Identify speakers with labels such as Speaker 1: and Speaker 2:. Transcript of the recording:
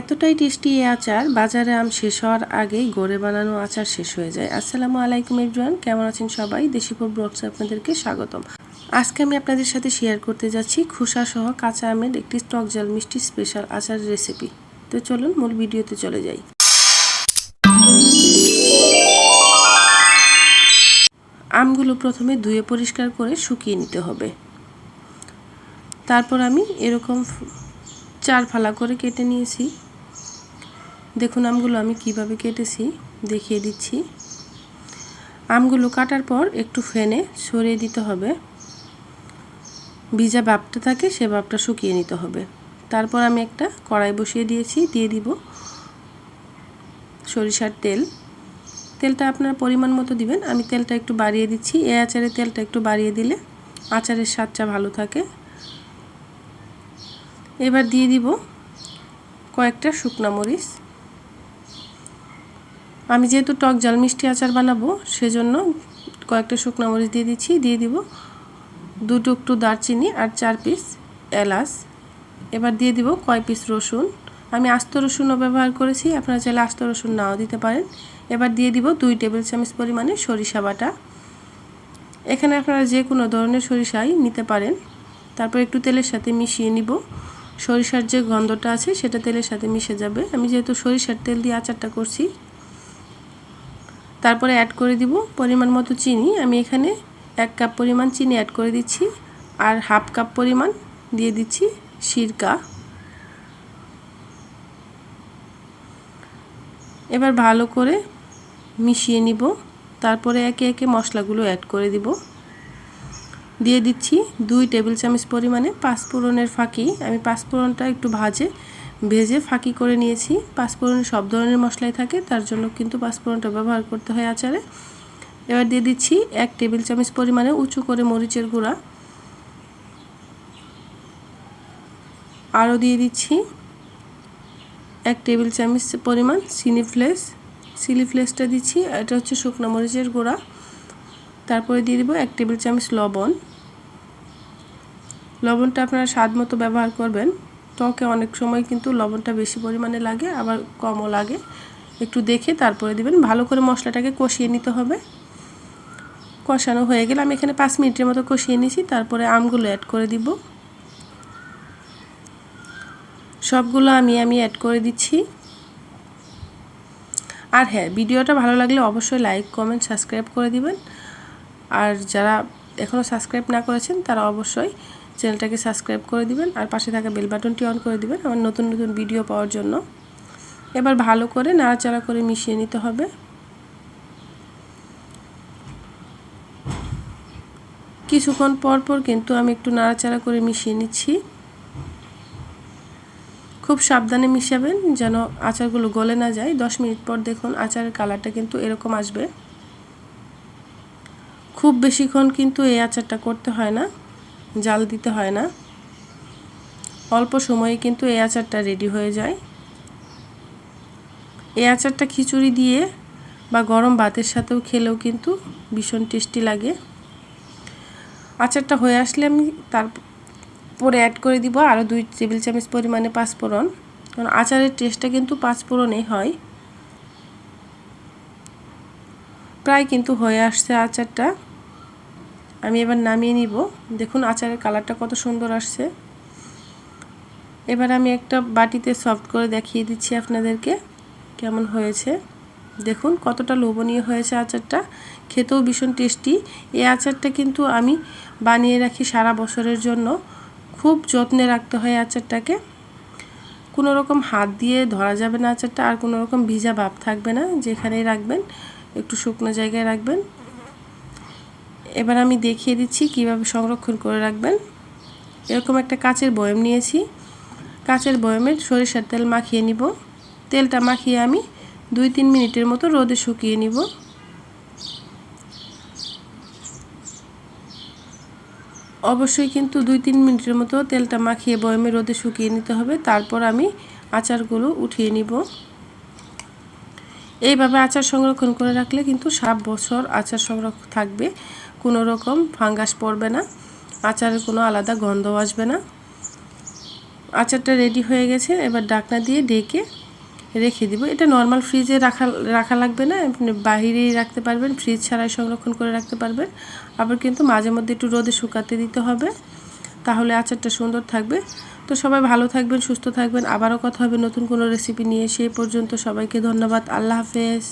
Speaker 1: এতটাই টেস্টি এই আচার, বাজারে আম শেষ হওয়ার আগেই গড়ে বানানো আচার শেষ হয়ে যায়। আসসালামু আলাইকুম ইব্রান কেমন আছেন সবাই? দেশিপুর ব্লগসে আপনাদেরকে স্বাগতম। আজকে আমি আপনাদের সাথে শেয়ার করতে যাচ্ছি খোসা সহ কাঁচা আমের একটি টক জাল মিষ্টি স্পেশাল আচার রেসিপি তো চলুন মূল ভিডিওতে চলে যাই। আমগুলো প্রথমে ধুয়ে পরিষ্কার করে শুকিয়ে নিতে হবে। তারপর আমি এরকম চার ফালা করে কেটে নিয়েছি। দেখুন আমগুলো আমি কীভাবে কেটেছি, দেখিয়ে দিচ্ছি। আমগুলো কাটার পর একটু ফেনে সরিয়ে দিতে হবে। ভিজা বাপটা থাকে সে বাপটা শুকিয়ে নিতে হবে। তারপর আমি একটা কড়াই বসিয়ে দিয়েছি, দিয়ে দিব সরিষার তেল। তেলটা আপনার পরিমাণ মতো দিবেন। আমি তেলটা একটু বাড়িয়ে দিচ্ছি। এ আচারে তেলটা একটু বাড়িয়ে দিলে আচারের স্বাদটা ভালো থাকে। এবার দিয়ে দিব কয়েকটা শুকনো মরিচ। আমি যেহেতু টক জাল মিষ্টি আচার বানাবো, সেজন্য কয়েকটা শুকনো মরিচ দিয়ে দিচ্ছি। দিয়ে দিব দুটো একটু দারচিনি আর চার পিস এলাচ। এবার দিয়ে দিব কয় পিস রসুন। আমি আস্ত রসুনও ব্যবহার করেছি, আপনারা চাইলে আস্ত রসুন নাও দিতে পারেন। এবার দিয়ে দিব দুই টেবিল চামচ পরিমাণে সরিষা বাটা। এখানে আপনারা যে কোনো ধরনের সরিষাই নিতে পারেন। তারপর একটু তেলের সাথে মিশিয়ে নিব। সরিষার যে গন্ধটা আছে, সেটা তেলের সাথে মিশে যাবে। আমি যেহেতু সরিষার তেল দিয়ে আচারটা করছি, তারপরে অ্যাড করে দিব পরিমাণ মতো চিনি। আমি এখানে এক কাপ পরিমাণ চিনি অ্যাড করে দিচ্ছি আর হাফ কাপ পরিমাণ দিয়ে দিচ্ছি সিরকা। এবার ভালো করে মিশিয়ে নিব। তারপরে একে একে মশলাগুলো অ্যাড করে দিব। দিয়ে দিচ্ছি দুই টেবিল চামচ পরিমাণে পাঁচফোড়নের ফাঁকি। আমি পাঁচফোড়নটা একটু ভাজে, ভেজে ফাঁকি করে নিয়েছি। পাঁচফোড়নে সব ধরনের মশলাই থাকে, তার জন্য কিন্তু পাঁচফোড়নটা ব্যবহার করতে হয় আচারে। এবার দিয়ে দিচ্ছি এক টেবিল চামচ পরিমাণে উঁচু করে মরিচের গুঁড়া। আরও দিয়ে দিচ্ছি এক টেবিল চামচ পরিমাণ চিনি ফ্লেস চিলি ফ্লেসটা দিচ্ছি, এটা হচ্ছে শুকনো মরিচের গুঁড়া। তারপরে দিয়ে দিব এক টেবিল চামচ লবণ। লবণটা আপনারা স্বাদ মতো ব্যবহার করবেন। টকে অনেক সময় কিন্তু লবণটা বেশি পরিমাণে লাগে, আবার কমও লাগে। একটু দেখে তারপরে দিবেন। ভালো করে মশলাটাকে কষিয়ে নিতে হবে। কষানো হয়ে গেলে আমি এখানে পাঁচ মিনিটের মতো কষিয়ে নিয়েছি। তারপরে আমগুলো অ্যাড করে দিব। সবগুলো আমি আমি অ্যাড করে দিচ্ছি। আর হ্যাঁ ভিডিওটা ভালো লাগলে অবশ্যই লাইক কমেন্ট সাবস্ক্রাইব করে দিবেন। আর যারা এখনও সাবস্ক্রাইব না করেছেন, তারা অবশ্যই চ্যানেলটাকে সাবস্ক্রাইব করে দিবেন আর পাশে থাকা বেল বাটনটি অন করে দিবেন আমার নতুন নতুন ভিডিও পাওয়ার জন্য। এবার ভালো করে নাড়াচাড়া করে মিশিয়ে নিতে হবে। কিছুক্ষণ পর পর কিন্তু আমি একটু নাড়াচাড়া করে মিশিয়ে নিচ্ছি। খুব সাবধানে মিশাবেন যেন আচারগুলো গলে না যায়। দশ মিনিট পর দেখুন আচারের কালারটা কিন্তু এরকম আসবে। খুব বেশিক্ষণ কিন্তু এই আচারটা করতে হয় না, জাল দিতে হয় না। অল্প সময়ে কিন্তু এই আচারটা রেডি হয়ে যায়। এই আচারটা খিচুড়ি দিয়ে বা গরম ভাতের সাথেও খেলেও কিন্তু ভীষণ টেস্টি লাগে। আচারটা হয়ে আসলে আমি তারপরে অ্যাড করে দিব আরও দুই টেবিল চামচ পরিমাণে পাঁচফোড়ন। কারণ আচারের টেস্টটা কিন্তু পাঁচফোড়নেই হয়। প্রায় কিন্তু হয়ে আসছে আচারটা। আমি এবার নামিয়ে নিব। দেখুন আচারের কালারটা কত সুন্দর আসছে। এবার আমি একটা বাটিতে সফট করে দেখিয়ে দিচ্ছি আপনাদেরকে কেমন হয়েছে। দেখুন কতটা লোভনীয় হয়েছে আচারটা। খেতেও ভীষণ টেস্টি। এই আচারটা কিন্তু আমি বানিয়ে রাখি সারা বছরের জন্য। খুব যত্নে রাখতে হয় আচারটাকে। কোনো রকম হাত দিয়ে ধরা যাবে না আচারটা। আর কোনো রকম ভিজা ভাব থাকবে না। যেখানেই রাখবেন, একটু শুকনো জায়গায় রাখবেন। এবার আমি দেখিয়ে দিচ্ছি কীভাবে সংরক্ষণ করে রাখবেন। এরকম একটা কাচের বয়ম নিয়েছি। কাচের বয়মে সরিষার তেল মাখিয়ে নিব। তেলটা মাখিয়ে আমি দুই তিন মিনিটের মতো রোদে শুকিয়ে নিব। অবশ্যই কিন্তু দুই তিন মিনিটের মতো তেলটা মাখিয়ে বয়মে রোদে শুকিয়ে নিতে হবে। তারপর আমি আচারগুলো উঠিয়ে নিব। এইভাবে আচার সংরক্ষণ করে রাখলে কিন্তু সাত বছর আচার সংরক্ষণ থাকবে। কোনো রকম ফাঙ্গাস পড়বে না, আচারের কোনো আলাদা গন্ধ আসবে না। আচারটা রেডি হয়ে গেছে, এবার ডাকনা দিয়ে ডেকে রেখে দিব। এটা নর্মাল ফ্রিজে রাখা রাখা লাগবে না, আপনি বাহিরেই রাখতে পারবেন ফ্রিজ ছাড়াই সংরক্ষণ করে রাখতে পারবেন। আবার কিন্তু মাঝে মধ্যে একটু রোদে শুকাতে দিতে হবে, তাহলে আচারটা সুন্দর থাকবে। তো সবাই ভালো থাকবেন, সুস্থ থাকবেন। আবারও কথা হবে নতুন কোনো রেসিপি নিয়ে, সেই পর্যন্ত সবাইকে ধন্যবাদ। আল্লাহ হাফেজ।